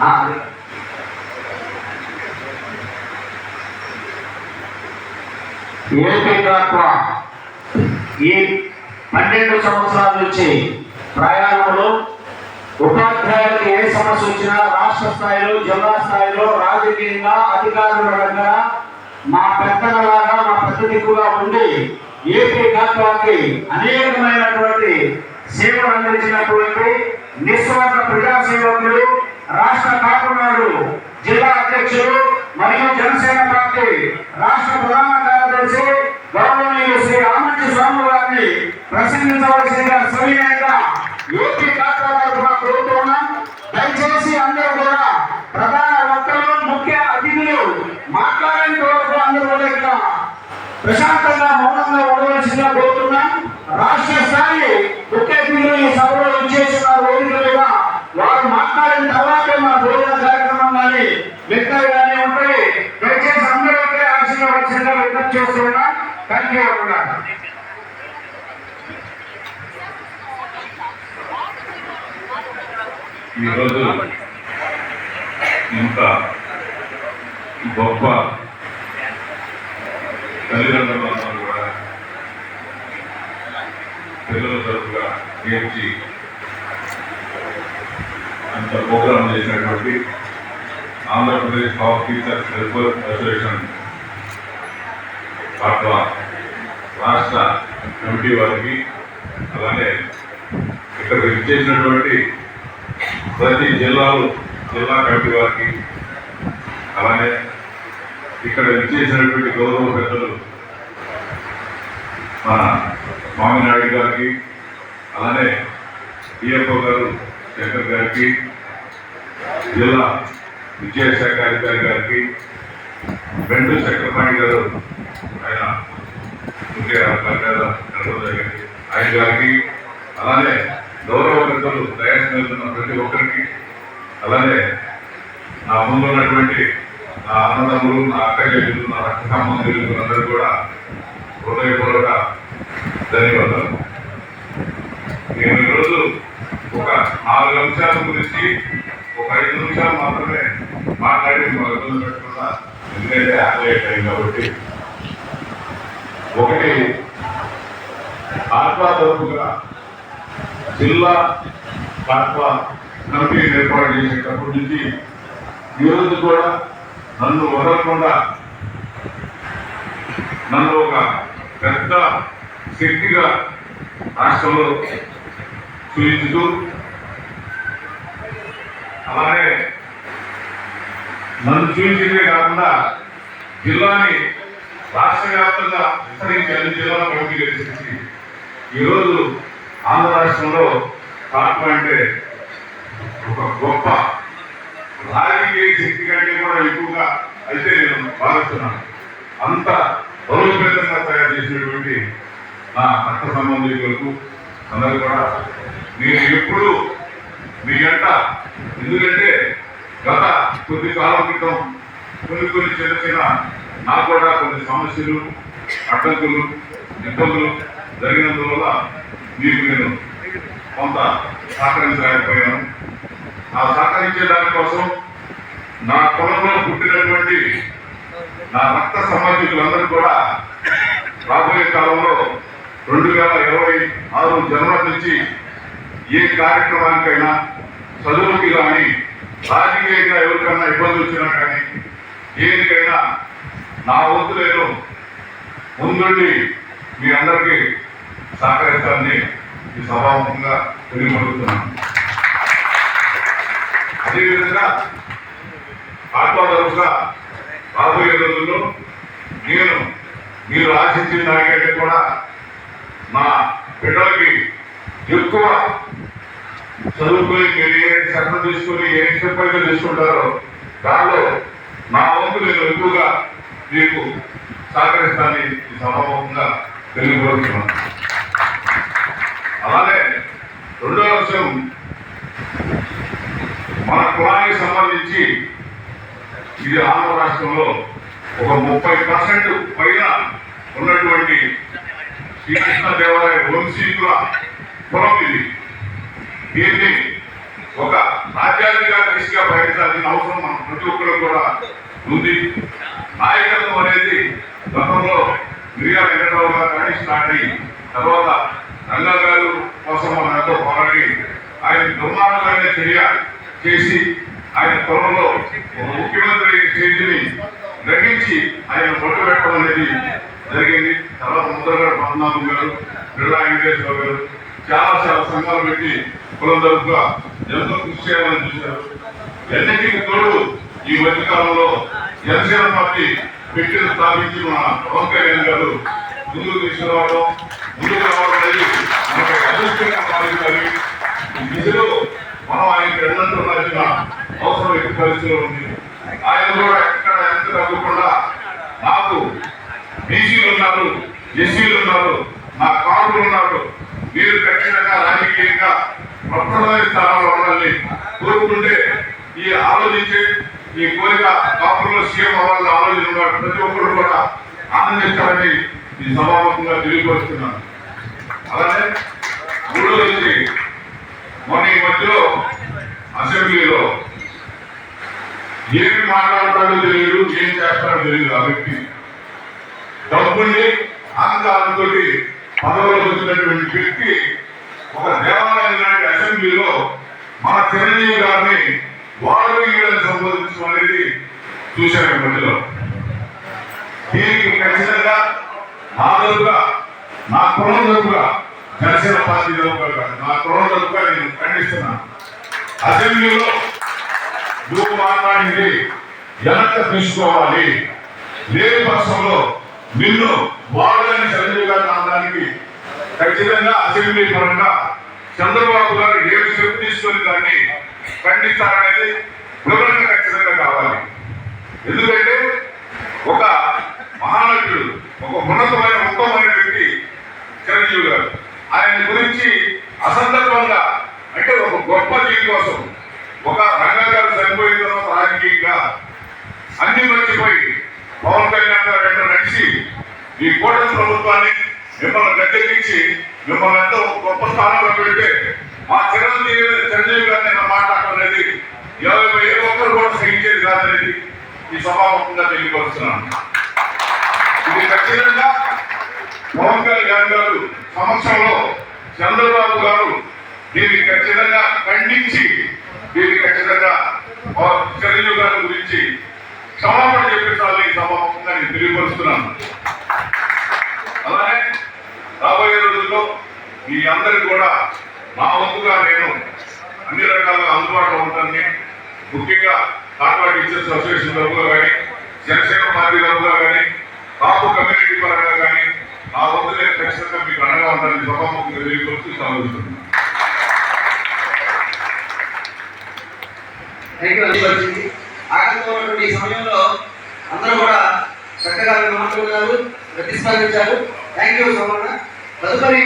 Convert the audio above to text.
ఆ, అది. ఈ పన్నెండు సంవత్సరాల నుంచి ప్రయాణంలో ఉపాధ్యాయులకు ఏ సమస్య వచ్చినా రాష్ట్ర స్థాయిలో జిల్లా స్థాయిలో రాజకీయంగా అధికారుల దగ్గర మా పెద్దలలాగా మా పెద్ద దిక్కుగా ఉండి ఏపీ కాత్వాకి అనేకమైనటువంటి సేవలు అందించినటువంటి నిస్వార్థ ప్రజాసేవకులు రాష్ట్ర కాపునాడు జిల్లా అధ్యక్షులు మరియు జనసేన పార్టీ రాష్ట్ర ప్రధాన కార్యదర్శి గౌరవనీయులు శ్రీ ఆమంచి స్వామి గారిని ప్రసంగించవలసిందిగా సవినయంగా ఏపీ కాపుల తరఫున కోరుతున్నాం దయచేసి అందరూ కూడా ప్రధాన వక్తలు ముఖ్య అతిథులు మాట్లాడేంత వరకు అందరూ కూడా ఇక్కడ ప్రశాంతంగా మౌనంగా ఉండవలసిందిగా కోరుతున్నాం రాష్ట్ర స్థాయి ముఖ్య అతిథులు ఈ సభలో ఇచ్చేసిన వేదిక మీద వారు మాట్లాడిన తర్వాతే మన భోజన కార్యక్రమం కానీ మిగతా కానీ ఉంటాయి. దయచేసి అందరూ ఒకే ఆశీర్వదించగా విజ్ఞప్తి చేస్తున్నా థ్యాంక్ యూ అన్నారు ఈరోజు ఇంత గొప్ప తల్లిదండ్రులందరూ కూడా పిల్లల తరఫుగా నేర్చి అంత ప్రోగ్రాం చేసినటువంటి Andhra Pradesh top teachers welfare association పట్ల రాష్ట్ర కమిటీ వారికి అలానే ఇక్కడ విచ్చేసినటువంటి ప్రతి జిల్లాలో జిల్లా కమిటీ వారికి అలానే ఇక్కడ విచ్చేసినటువంటి గౌరవ పెద్దలు మన స్వామినాయుడు గారికి అలానే డిఎఫ్ఓ గారు శంకర్ గారికి జిల్లా విద్యాశాఖ అధికారి గారికి రెండు చక్రపాణి గారు ఆయన ముఖ్య గారికి ఆయన గారికి అలానే గౌరవ పెద్దలు దయాస్ ప్రతి ఒక్కరికి అలానే నా ముందు ఉన్నటువంటి నా అన్నదమ్ములు నా అక్క చెల్లెలు నా రక్త సంబంధులు అందరూ కూడా హృదయపూర్వక ధన్యవాదాలు. నేను ఈరోజు ఒక నాలుగు అంశాల గురించి ఒక ఐదు నిమిషాలు మాత్రమే మాట్లాడి ఇబ్బంది పెట్టుకున్నా ఎందుకంటే ఆలయట్ అయింది కాబట్టి. ఒకటి ఆత్మ తరపుగా జిల్లా ఆత్మ కమిటీ ఏర్పాటు చేసేటప్పటి నుంచి ఈరోజు కూడా నన్ను వదలకుండా నన్ను ఒక పెద్ద శక్తిగా రాష్ట్రంలో చూపించుతూ అలానే మనం చూపించిందే కాకుండా జిల్లాని రాష్ట్ర వ్యాప్తంగా విస్తరించి అన్ని జిల్లాల కమిటీలు వేసేసి ఈరోజు ఆంధ్ర రాష్ట్రంలో కాపు అంటే ఒక గొప్ప రాజకీయ శక్తి కంటే కూడా ఎక్కువగా అయితే నేను భావిస్తున్నాను. అంత బలోపేతంగా తయారు చేసినటువంటి నా రక్త సంబంధికులకు అందరూ కూడా నేను ఎప్పుడు మీ గంట ఎందుకంటే గత కొద్ది కాలం క్రితం కొన్ని కొన్ని చిన్న చిన్న నాకు కూడా కొన్ని సమస్యలు అడ్డంకులు ఇబ్బందులు జరిగినందువల్ల మీకు నేను కొంత సహకరించలేకపోయాను. ఆ సహకరించే దానికోసం నా కులంలో పుట్టినటువంటి నా రక్త సంబంధికులందరూ కూడా రాబోయే కాలంలో రెండు వేల ఇరవై ఆరు జనవరి నుంచి ఏ కార్యక్రమానికైనా చదువుకి కానీ రాజకీయంగా ఎవరికన్నా ఇబ్బంది వచ్చినా కానీ దేనికైనా నా వంతు నేను ముందుండి మీ అందరికీ సహకరిస్తానని ఈ సభాముఖంగా తెలియపడుతున్నాను. అదేవిధంగా ఆత్మతరపుగా రాబోయే రోజుల్లో నేను మీరు ఆశించిన దానికంటే కూడా నా బిడ్డలకి ఎక్కువ చదువుకొని మీరు ఏ శ్రద్ధ తీసుకొని ఏ స్టెప్ అయితే తీసుకుంటారో దానిలో నా వంతు నేను ఎక్కువగా మీకు సహకరిస్తానని ఈ సభాముఖంగా తెలియపడుతున్నాను అలానే రెండో అంశం మన కులానికి సంబంధించి ఇది ఆంధ్ర రాష్ట్రంలో ఒక ముప్పై పర్సెంట్ పైన ఉన్నటువంటి శ్రీకృష్ణ శ్రీకృష్ణదేవరాయ వంశీకుల కులం ఇది. దీన్ని ఒక ఆధ్యాత్మిక దృష్టిగా ప్రయత్నించాల్సిన అవసరం మనం ప్రతి ఒక్కరు కూడా ఉంది. నాయకత్వం అనేది గతంలో మిరియా వెంకటరావు గారు కానీ స్టార్ట్ అయ్యి తర్వాత రంగా గారు కోసం మనం ఎంతో పోరాడి ఆయన దుర్మార్గమైన చర్య చేసి ఆయన త్వరలో ముఖ్యమంత్రి స్టేజ్ని గ్రహించి ఆయన మొట్టు పెట్టడం అనేది జరిగింది. తర్వాత ముద్రగడ పద్మనాభం గారు బిర్లా వెంకటేశ్వర గారు చాలా చాలా సంఘాలు పెట్టి కులం ఎంతో కృషి చేయాలని చూశారు. ఎన్నికలకు తోడు ఈ మధ్యకాలంలో జనసేన పార్టీ పెట్టిన స్థాపించి మన పవన్ కళ్యాణ్ గారు ముందుకు తీసుకురావడం ముందుకు రావడం అనేది మనకి అదృష్టంగా భావించాలి ఇందులో మనం ఆయన ఎన్నట్టు అవసరం ఎక్కువ పరిస్థితిలో ఉంది. ఆయన కూడా ఎక్కడ ఎంత తగ్గకుండా నాకు బీసీలు ఉన్నారు ఎస్సీలు ఉన్నారు నా కార్డులు ఉన్నారు. రాజకీయంగా ప్రప్రదమైన స్థానంలో ఉండాలి కోరుకుంటే ఈ ఆలోచించే ఈ కోరిక కాపుల్లో సీఎం అవ్వాలని ఆలోచన ఉన్నారు ప్రతి ఒక్కరు కూడా ఆనందిస్తారని ఈ సభాముఖంగా తెలియపరుస్తున్నాను. అలానే మూడోది మొన్న ఈ మధ్యలో అసెంబ్లీలో ఏమి మాట్లాడతాడో తెలియదు ఏం చేస్తాడో తెలియదు ఆ వ్యక్తి. డబ్బుల్ని అహంకారంతో పదవులకు వచ్చినటువంటి వ్యక్తి ఒక దేవాలయం లాంటి అసెంబ్లీలో మన చిరంజీవి గారిని వాళ్ళు వీళ్ళని సంబోధించడం అనేది చూశాను మధ్యలో. దీనికి ఖచ్చితంగా నా తరపుగా నా కులం తరపుగా జనసేన పార్టీ తరపుగా కాదు, నా కులం తరపుగా నేను ఖండిస్తున్నాను. అసెంబ్లీలో నువ్వు మాట్లాడింది ఎంత తీసుకోవాలి. లేని పక్షంలో నిన్ను వాళ్ళని చంద్రబాబు గారు ఖచ్చితంగా అసెంబ్లీ పరంగా చంద్రబాబు గారు ఏమి చెప్పు తీసుకొని దాన్ని ఖండిస్తారనేది వివరంగా ఖచ్చితంగా కావాలి. ఎందుకంటే ఒక మహానటుడు ఒక ఉన్నతమైన ఉత్తమమైన వ్యక్తి చిరంజీవి గారు. ఆయన గురించి అసందర్భంగా అంటే ఒక గొప్ప దీని కోసం ఒక రంగా గారు చనిపోయిన తర్వాత రాజకీయంగా అన్ని మర్చిపోయి పవన్ కళ్యాణ్ గారు వెంట నడిచి ఈ కూటమి ప్రభుత్వాన్ని మిమ్మల్ని గద్దెక్కించి మిమ్మల్ని ఎంతో గొప్ప స్థానంలో పెడితే మా చిరంజీవి చిరంజీవి గారిని నేను మాట్లాడటం ఏ ఒక్కరు కూడా సహించేది కాదనేది ఈ సభాముఖంగా తెలియపరుస్తున్నాను. ఇది ఖచ్చితంగా పవన్ కళ్యాణ్ గారు సమక్షంలో చంద్రబాబు గారు దీన్ని ఖచ్చితంగా ఖండించి దీన్ని ఖచ్చితంగా చిరంజీవి గారి గురించి క్షమాపణ చెప్పించాలని ఈ సభాముఖంగా నేను తెలియపరుస్తున్నాను. అలానే మీ అందరికి కూడా మా వంతుగా నేను అన్ని రకాలుగా అందుబాటులో ఉంటాను ముఖ్యంగా టాటా టీచర్స్ అసోసియేషన్ తరఫుగా కానీ జనసేన పార్టీ తరఫుగా కానీ కాపు కమ్యూనిటీ పరంగా కానీ నా వంతు నేను ఖచ్చితంగా మీకు అండగా ఉంటానని సభాముఖంగా తెలియకొచ్చి సాగుతున్నాను ఆటంకం ఉన్నటువంటి ఈ సమయంలో అందరూ కూడా చక్కగా మాట్లాడుతున్నారు ప్రతిస్పందించారు. Thank you Somanna. తదుపరి